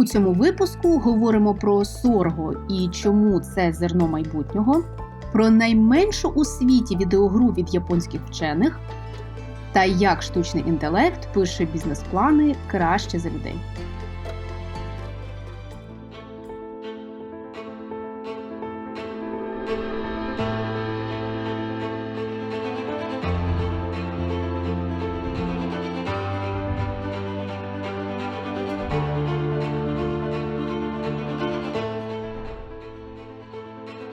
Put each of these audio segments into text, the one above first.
У цьому випуску говоримо про сорго і чому це зерно майбутнього, про найменшу у світі відеогру від японських вчених та як штучний інтелект пише бізнес-плани краще за людей.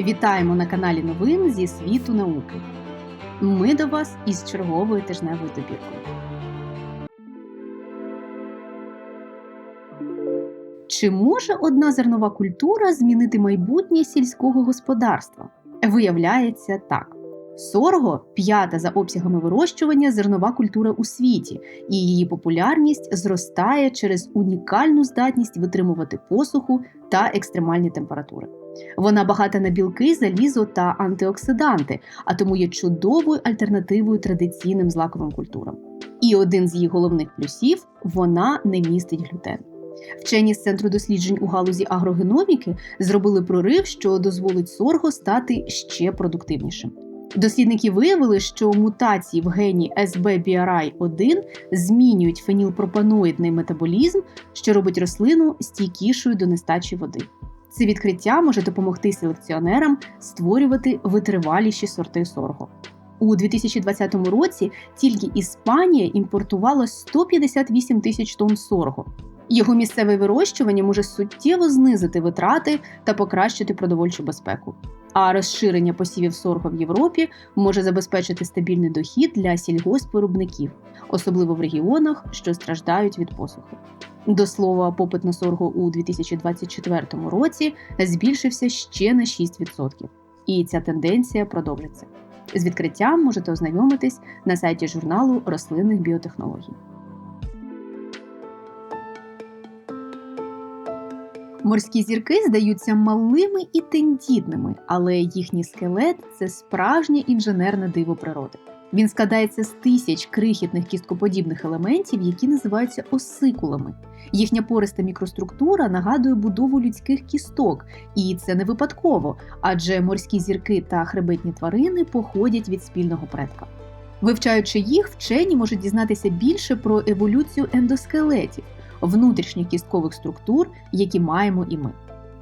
Вітаємо на каналі новин зі світу науки. Ми до вас із черговою тижневою добіркою. Чи може одна зернова культура змінити майбутнє сільського господарства? Виявляється так. Сорго п'ята за обсягами вирощування зернова культура у світі, і її популярність зростає через унікальну здатність витримувати посуху та екстремальні температури. Вона багата на білки, залізо та антиоксиданти, а тому є чудовою альтернативою традиційним злаковим культурам. І один з її головних плюсів вона не містить глютен. Вчені з центру досліджень у галузі агрогеноміки зробили прорив, що дозволить сорго стати ще продуктивнішим. Дослідники виявили, що мутації в гені SBBRI1 змінюють фенілпропаноїдний метаболізм, що робить рослину стійкішою до нестачі води. Це відкриття може допомогти селекціонерам створювати витриваліші сорти сорго. У 2020 році тільки Іспанія імпортувала 158 тисяч тонн сорго. Його місцеве вирощування може суттєво знизити витрати та покращити продовольчу безпеку. А розширення посівів сорго в Європі може забезпечити стабільний дохід для сільгоспвиробників, особливо в регіонах, що страждають від посухи. До слова, попит на сорго у 2024 році збільшився ще на 6%. І ця тенденція продовжиться. З відкриттям можете ознайомитись на сайті журналу рослинних біотехнологій. Морські зірки здаються малими і тендітними, але їхній скелет це справжнє інженерне диво природи. Він складається з тисяч крихітних кісткоподібних елементів, які називаються осикулами. Їхня пориста мікроструктура нагадує будову людських кісток, і це не випадково, адже морські зірки та хребетні тварини походять від спільного предка. Вивчаючи їх, вчені можуть дізнатися більше про еволюцію ендоскелетів, внутрішніх кісткових структур, які маємо і ми.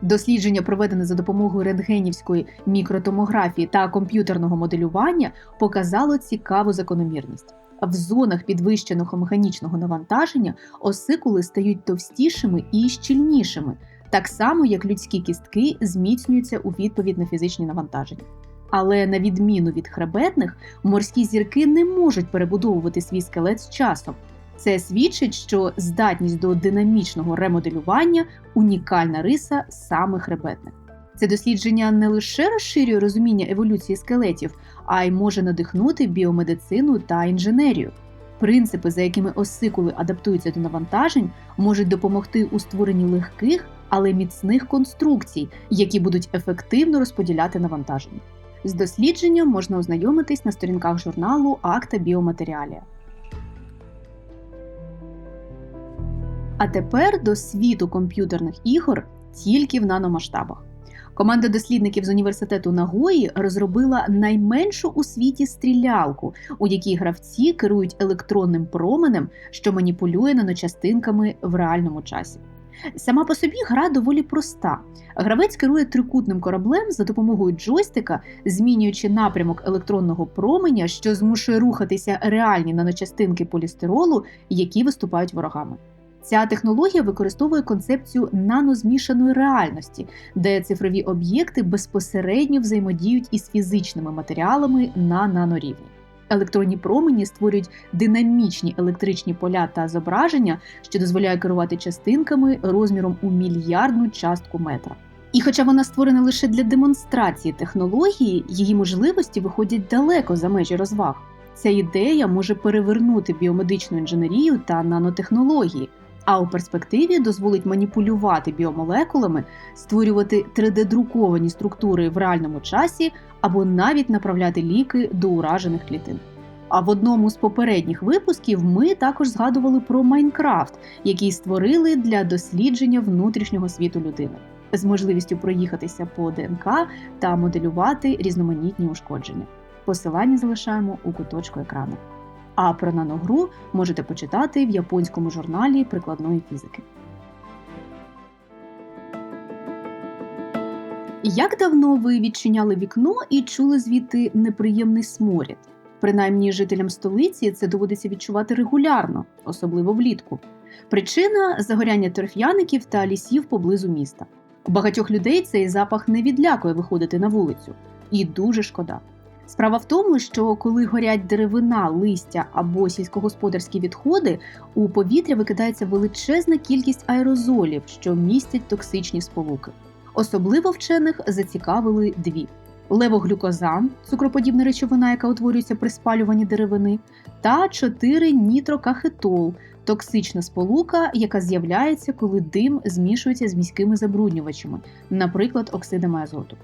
Дослідження, проведене за допомогою рентгенівської мікротомографії та комп'ютерного моделювання, показало цікаву закономірність. В зонах підвищеного механічного навантаження осикули стають товстішими і щільнішими, так само як людські кістки зміцнюються у відповідь на фізичні навантаження. Але на відміну від хребетних, морські зірки не можуть перебудовувати свій скелет з часом. Це свідчить, що здатність до динамічного ремоделювання унікальна риса саме хребетних. Це дослідження не лише розширює розуміння еволюції скелетів, а й може надихнути біомедицину та інженерію. Принципи, за якими осикули адаптуються до навантажень, можуть допомогти у створенні легких, але міцних конструкцій, які будуть ефективно розподіляти навантаження. З дослідженням можна ознайомитись на сторінках журналу Акта Біоматеріалія. А тепер до світу комп'ютерних ігор тільки в наномасштабах. Команда дослідників з університету Нагої розробила найменшу у світі стрілялку, у якій гравці керують електронним променем, що маніпулює наночастинками в реальному часі. Сама по собі гра доволі проста. Гравець керує трикутним кораблем за допомогою джойстика, змінюючи напрямок електронного променя, що змушує рухатися реальні наночастинки полістиролу, які виступають ворогами. Ця технологія використовує концепцію нанозмішаної реальності, де цифрові об'єкти безпосередньо взаємодіють із фізичними матеріалами на нанорівні. Електронні промені створюють динамічні електричні поля та зображення, що дозволяє керувати частинками розміром у мільярдну частку метра. І хоча вона створена лише для демонстрації технології, її можливості виходять далеко за межі розваг. Ця ідея може перевернути біомедичну інженерію та нанотехнології, а у перспективі дозволить маніпулювати біомолекулами, створювати 3D-друковані структури в реальному часі або навіть направляти ліки до уражених клітин. А в одному з попередніх випусків ми також згадували про Майнкрафт, який створили для дослідження внутрішнього світу людини, з можливістю проїхатися по ДНК та моделювати різноманітні ушкодження. Посилання залишаємо у куточку екрану. А про наногру можете почитати в японському журналі прикладної фізики. Як давно ви відчиняли вікно і чули звідти неприємний сморід? Принаймні жителям столиці це доводиться відчувати регулярно, особливо влітку. Причина загоряння торф'яників та лісів поблизу міста. Багатьох людей цей запах не відлякує виходити на вулицю, і дуже шкода. Справа в тому, що коли горять деревина, листя або сільськогосподарські відходи, у повітря викидається величезна кількість аерозолів, що містять токсичні сполуки. Особливо вчених зацікавили дві: левоглюкозан, цукроподібна речовина, яка утворюється при спалюванні деревини, та 4 нітрокахетол, токсична сполука, яка з'являється, коли дим змішується з міськими забруднювачами, наприклад, оксидами азоту.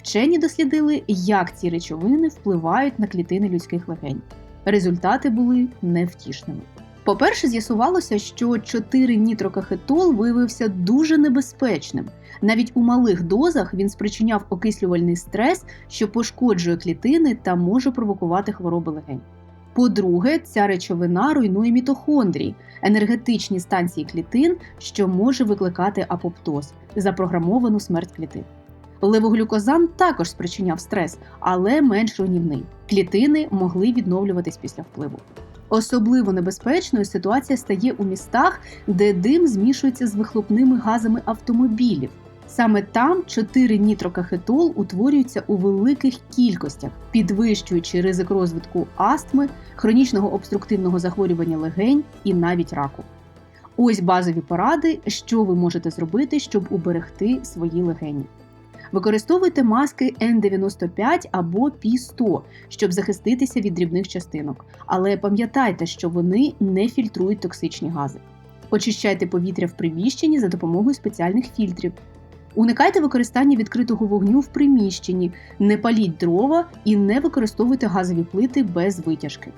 Вчені дослідили, як ці речовини впливають на клітини людських легень. Результати були невтішними. По-перше, з'ясувалося, що 4 нітрокахетол виявився дуже небезпечним. Навіть у малих дозах він спричиняв окислювальний стрес, що пошкоджує клітини та може провокувати хвороби легень. По-друге, ця речовина руйнує мітохондрії, енергетичні станції клітин, що може викликати апоптоз, запрограмовану смерть клітин. Левоглюкозан також спричиняв стрес, але менш руйнівний. Клітини могли відновлюватись після впливу. Особливо небезпечною ситуація стає у містах, де дим змішується з вихлопними газами автомобілів. Саме там 4 нітрокахетол утворюються у великих кількостях, підвищуючи ризик розвитку астми, хронічного обструктивного захворювання легень і навіть раку. Ось базові поради, що ви можете зробити, щоб уберегти свої легені. Використовуйте маски N95 або P100, щоб захиститися від дрібних частинок, але пам'ятайте, що вони не фільтрують токсичні гази. Очищайте повітря в приміщенні за допомогою спеціальних фільтрів. Уникайте використання відкритого вогню в приміщенні, не паліть дрова і не використовуйте газові плити без витяжки.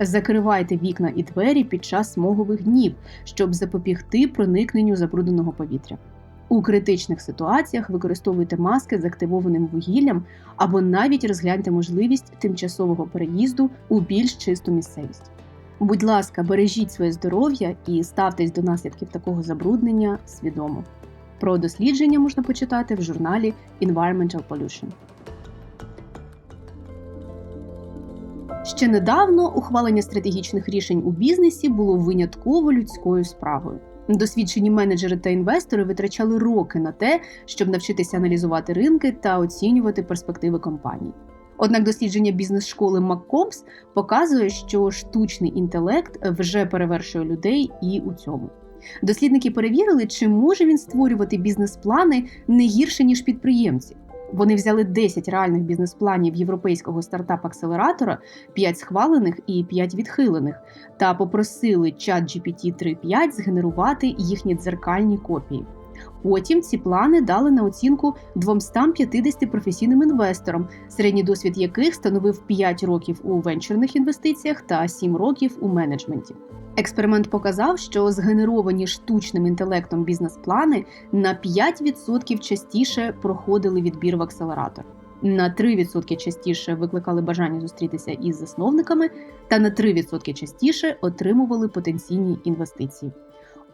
Закривайте вікна і двері під час смогових днів, щоб запобігти проникненню забрудненого повітря. У критичних ситуаціях використовуйте маски з активованим вугіллям або навіть розгляньте можливість тимчасового переїзду у більш чисту місцевість. Будь ласка, бережіть своє здоров'я і ставтесь до наслідків такого забруднення свідомо. Про дослідження можна почитати в журналі Environmental Pollution. Ще недавно ухвалення стратегічних рішень у бізнесі було винятково людською справою. Досвідчені менеджери та інвестори витрачали роки на те, щоб навчитися аналізувати ринки та оцінювати перспективи компаній. Однак дослідження бізнес-школи McCombs показує, що штучний інтелект вже перевершує людей і у цьому. Дослідники перевірили, чи може він створювати бізнес-плани не гірше ніж підприємці. Вони взяли 10 реальних бізнес-планів європейського стартап-акселератора, 5 схвалених і 5 відхилених, та попросили чат GPT 3.5 згенерувати їхні дзеркальні копії. Потім ці плани дали на оцінку 250 професійним інвесторам, середній досвід яких становив 5 років у венчурних інвестиціях та 7 років у менеджменті. Експеримент показав, що згенеровані штучним інтелектом бізнес-плани на 5% частіше проходили відбір в акселератор, на 3% частіше викликали бажання зустрітися із засновниками, та на 3% частіше отримували потенційні інвестиції.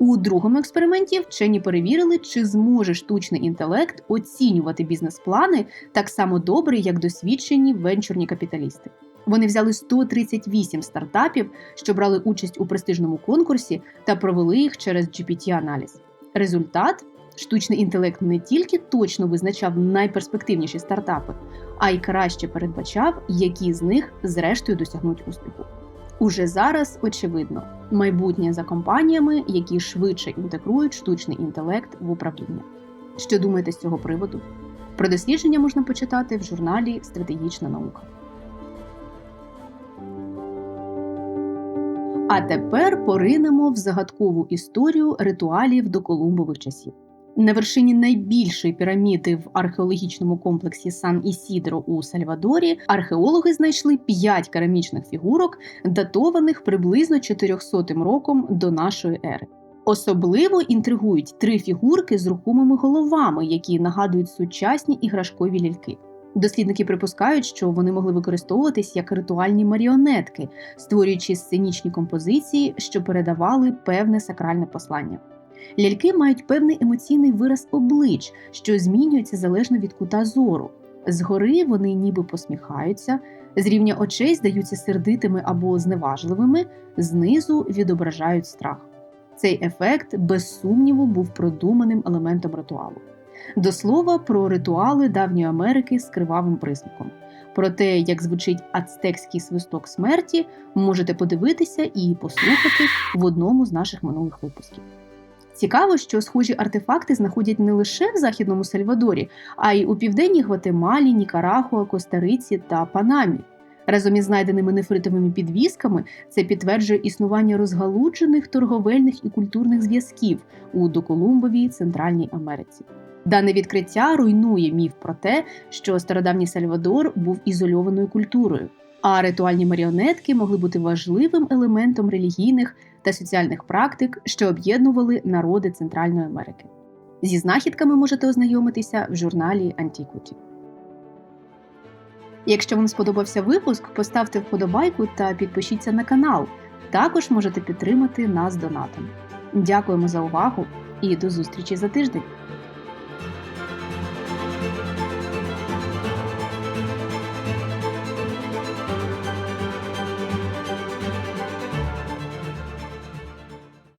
У другому експерименті вчені перевірили, чи зможе штучний інтелект оцінювати бізнес-плани так само добре, як досвідчені венчурні капіталісти. Вони взяли 138 стартапів, що брали участь у престижному конкурсі, та провели їх через GPT-аналіз. Результат штучний інтелект не тільки точно визначав найперспективніші стартапи, а й краще передбачав, які з них зрештою досягнуть успіху. Уже зараз очевидно майбутнє за компаніями, які швидше інтегрують штучний інтелект в управління. Що думаєте з цього приводу? Про дослідження можна почитати в журналі Стратегічна наука. А тепер поринемо в загадкову історію ритуалів до колумбових часів. На вершині найбільшої піраміди в археологічному комплексі Сан Ісідро у Сальвадорі археологи знайшли п'ять керамічних фігурок, датованих приблизно 400 роком до нашої ери. Особливо інтригують три фігурки з рухомими головами, які нагадують сучасні іграшкові ляльки. Дослідники припускають, що вони могли використовуватись як ритуальні маріонетки, створюючи сценічні композиції, що передавали певне сакральне послання. Ляльки мають певний емоційний вираз облич, що змінюється залежно від кута зору. Згори вони ніби посміхаються, з рівня очей здаються сердитими або зневажливими, знизу відображають страх. Цей ефект, без сумніву, був продуманим елементом ритуалу. До слова про ритуали давньої Америки з кривавим признаком. Про те, як звучить ацтекський свисток смерті, можете подивитися і послухати в одному з наших минулих випусків. Цікаво, що схожі артефакти знаходять не лише в західному Сальвадорі, а й у південній Гватемалі, Нікарагуа, Коста-Риці та Панамі. Разом із знайденими нефритовими підвісками це підтверджує існування розгалуджених торговельних і культурних зв'язків у доколумбовій Центральній Америці. Дане відкриття руйнує міф про те, що стародавній Сальвадор був ізольованою культурою, а ритуальні маріонетки могли бути важливим елементом релігійних та соціальних практик, що об'єднували народи Центральної Америки. Зі знахідками можете ознайомитися в журналі Antiquity. Якщо вам сподобався випуск, поставте вподобайку та підпишіться на канал. Також можете підтримати нас донатом. Дякуємо за увагу і до зустрічі за тиждень!